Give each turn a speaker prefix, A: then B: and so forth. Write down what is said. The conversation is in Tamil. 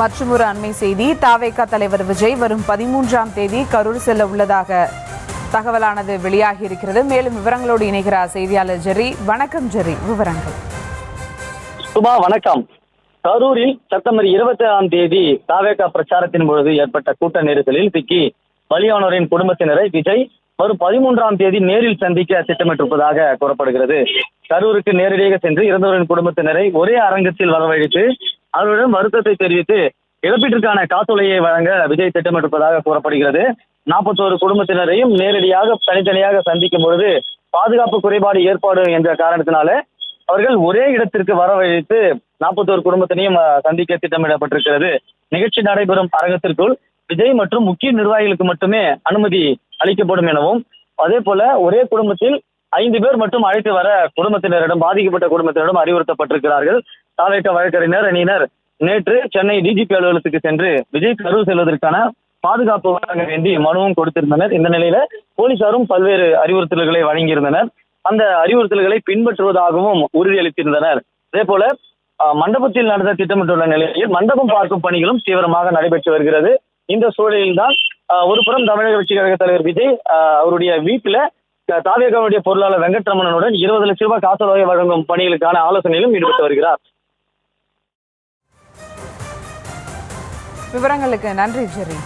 A: மற்றும் ஒரு அண்மை செய்தி. தாவேகா தலைவர் விஜய் வரும் பதிமூன்றாம் தேதி கரூர் செல்ல உள்ளதாக தகவலானது வெளியாகி இருக்கிறது. மேலும் விவரங்களோடு இணைகிறார் செய்தியாளர் ஜெரி வணக்கம் ஜெரி விவரங்கள்.
B: சுபா வணக்கம். கரூரில் செப்டம்பர் இருபத்தி ஏழாம் தேதி தாவேகா பிரச்சாரத்தின் பொழுது ஏற்பட்ட கூட்ட நெரிசலில் சிக்கி பலியானோரின் குடும்பத்தினரை விஜய் வரும் பதிமூன்றாம் தேதி நேரில் சந்திக்க திட்டமிட்டிருப்பதாக கூறப்படுகிறது. கரூருக்கு நேரடியாக சென்று இறந்தவரின் குடும்பத்தினரை ஒரே அரங்கத்தில் வரவழைத்து அவர்களிடம் வருத்தத்தை தெரிவித்து இழப்பீட்டிற்கான காசோலையை வழங்க விஜய் திட்டமிட்டிருப்பதாக கூறப்படுகிறது. நாற்பத்தோரு குடும்பத்தினரையும் நேரடியாக தனித்தனியாக சந்திக்கும் பொழுது பாதுகாப்பு குறைபாடு ஏற்பாடு என்ற காரணத்தினால அவர்கள் ஒரே இடத்திற்கு வரவழைத்து நாற்பத்தோரு குடும்பத்தினையும் சந்திக்க திட்டமிடப்பட்டிருக்கிறது. நிகழ்ச்சி நடைபெறும் அரங்கத்திற்குள் விஜய் மற்றும் முக்கிய நிர்வாகிகளுக்கு மட்டுமே அனுமதி அளிக்கப்படும் எனவும் அதே போல ஒரே குடும்பத்தில் ஐந்து பேர் மட்டும் அழைத்து வர குடும்பத்தினரிடம் பாதிக்கப்பட்ட குடும்பத்தினரிடம் அறிவுறுத்தப்பட்டிருக்கிறார்கள். தாவேக்க வழக்கறிஞர் அணியினர் நேற்று சென்னை டிஜிபி அலுவலகத்துக்கு சென்று விஜய் கரூர் செல்வதற்கான பாதுகாப்பு வழங்க வேண்டி மனுவும் கொடுத்திருந்தனர். இந்த நிலையில போலீசாரும் பல்வேறு அறிவுறுத்தல்களை வழங்கியிருந்தனர். அந்த அறிவுறுத்தல்களை பின்பற்றுவதாகவும் உறுதியளித்திருந்தனர். அதே போல அஹ், மண்டபத்தில் நடந்த திட்டமிட்டுள்ள நிலையில் மண்டபம் பார்க்கும் பணிகளும் தீவிரமாக நடைபெற்று வருகிறது. இந்த சூழலில்தான் அஹ், ஒரு புறம் தமிழக வெற்றி கழக தலைவர் விஜய் அவருடைய வீட்டில தாவியகவுடைய தாவேகாவுடைய பொருளாளர் வெங்கட்ரமணனுடன் இருபது லட்சம் ரூபாய் காசோலை வழங்கும் பணிகளுக்கான ஆலோசனையிலும் ஈடுபட்டு வருகிறார்.
A: விவரங்களுக்கு நன்றி ஜெரி